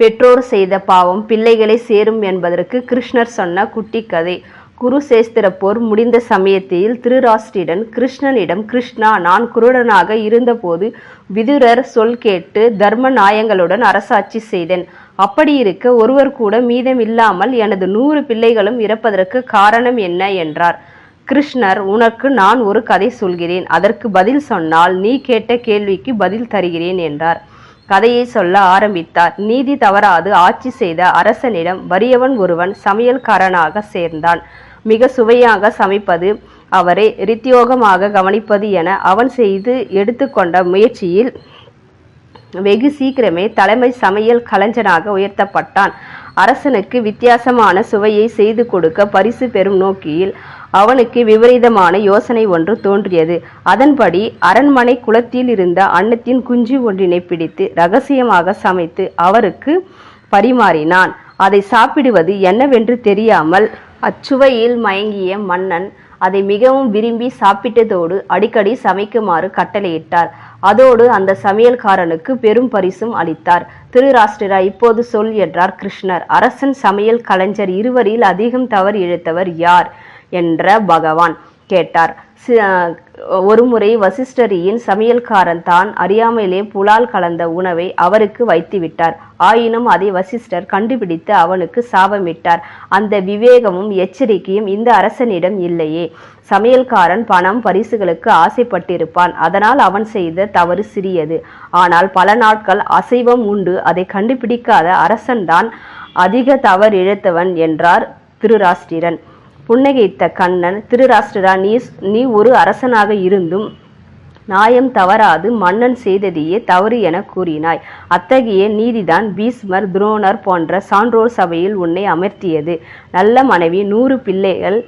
பெற்றோர் செய்த பாவம் பிள்ளைகளை சேரும் என்பதற்கு கிருஷ்ணர் சொன்ன குட்டி கதை. குருசேஸ்திர போர் முடிந்த சமயத்தில் திருராஷ்டிரன் கிருஷ்ணனிடம் கிருஷ்ணா நான் குருடனாக இருந்தபோது விதுரர் சொல் கேட்டு தர்ம நாயங்களுடன் அரசாட்சி செய்தேன். அப்படி இருக்க ஒருவர் கூட மீதமில்லாமல் எனது நூறு பிள்ளைகளும் இறப்பதற்கு காரணம் என்ன? என்றார். கிருஷ்ணர் உனக்கு நான் ஒரு கதை சொல்கிறேன். அதற்கு பதில் சொன்னால் நீ கேட்ட கேள்விக்கு பதில் தருகிறேன் என்றார். கதையை சொல்ல ஆரம்பித்தார். நீதி தவறாது ஆட்சி செய்த அரசனிடம் வறியவன் ஒருவன் சமையல்காரனாக சேர்ந்தான். மிக சுவையாக சமைப்பது அவரை ரித்தியோகமாக கவனிப்பது என அவன் செய்து எடுத்துக்கொண்ட முயற்சியில் வெகு சீக்கிரமே தலைமை சமையல் கலைஞனாக உயர்த்தப்பட்டான். அரசனுக்கு வித்தியாசமான சுவையை செய்து கொடுக்க பரிசு பெறும் நோக்கில் அவனுக்கு விபரீதமான யோசனை ஒன்று தோன்றியது. அதன்படி அரண்மனை குளத்தில் இருந்த அன்னத்தின் குஞ்சு ஒன்றினை பிடித்து ரகசியமாக சமைத்து அவருக்கு பரிமாறினான். அதை சாப்பிடுவது என்னவென்று தெரியாமல் அச்சுவையில் மயங்கிய மன்னன் அதை மிகவும் விரும்பி சாப்பிட்டதோடு அடிக்கடி சமைக்குமாறு கட்டளையிட்டார். அதோடு அந்த சமையல்காரனுக்கு பெரும் பரிசும் அளித்தார். திருராஷ்டிரா இப்போது சொல் என்றார் கிருஷ்ணர். அரசன் சமையல் கலைஞர் இருவரில் அதிகம் தவறு இழுத்தவர் யார்? என்ற பகவான் கேட்டார். சி- ஒருமுறை வசிஷ்டரியின் சமையல்காரன் தான் அறியாமலே புலால் கலந்த உணவை அவருக்கு வைத்துவிட்டார் ஆயினும் அதை வசிஷ்டர் கண்டுபிடித்து அவனுக்கு சாபமிட்டார். அந்த விவேகமும் எச்சரிக்கையும் இந்த அரசனிடம் இல்லையே. சமையல்காரன் பணம் பரிசுகளுக்கு ஆசைப்பட்டிருப்பான். அதனால் அவன் செய்த தவறு சிறியது. ஆனால் பல நாட்கள் அசைவம் உண்டு. அதை கண்டுபிடிக்காத அரசன்தான் அதிக தவறிழைத்தவன் என்றார் திருராஷ்டிரன். புன்னகைத்த கண்ணன் திருராஷ்டிரா நீ நீ ஒரு அரசனாக இருந்தும் நியாயம் தவறாது மன்னன் செய்ததையே தவறு என கூறினாய். அத்தகைய நீதிதான் பீஸ்மர் துரோணர் போன்ற சான்றோர் சபையில் உன்னை அமர்த்தியது. நல்ல மனைவி நூறு பிள்ளைகள்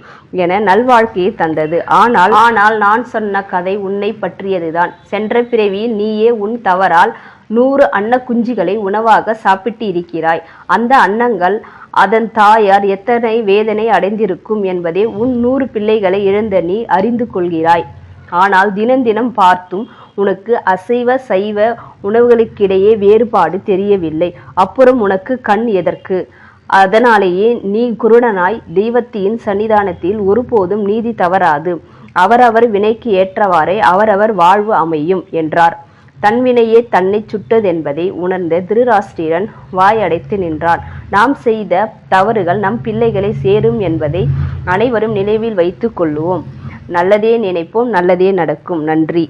என நல்வாழ்க்கையை தந்தது. ஆனால் ஆனால் நான் சொன்ன கதை உன்னை பற்றியதுதான். சென்ற பிறவியில் நீயே உன் தவறால் நூறு அன்ன குஞ்சுகளை உணவாக சாப்பிட்டு இருக்கிறாய் அந்த அன்னங்கள் அதன் தாயார் எத்தனை வேதனை அடைந்திருக்கும் என்பதை உன் நூறு பிள்ளைகளை இழந்த நீ அறிந்து கொள்கிறாய். ஆனால் தினம் தினம் பார்த்தும் உனக்கு அசைவ சைவ உணவுகளுக்கிடையே வேறுபாடு தெரியவில்லை. அப்புறம் உனக்கு கண் எதற்கு? அதனாலேயே நீ குருடனாய் தெய்வத்தின் சன்னிதானத்தில் ஒருபோதும் நீதி தவறாது. அவரவர் வினைக்கு ஏற்றவாறே அவரவர் வாழ்வு அமையும் என்றார். தன்வினையே தன்னை சுட்டதென்பதை உணர்ந்த திருராஷ்டிரன் வாயடைத்து நின்றான். நாம் செய்த தவறுகள் நம் பிள்ளைகளை சேரும் என்பதை அனைவரும் நினைவில் வைத்துக் கொள்ளுவோம் நல்லதே நினைப்போம் நல்லதே நடக்கும். நன்றி.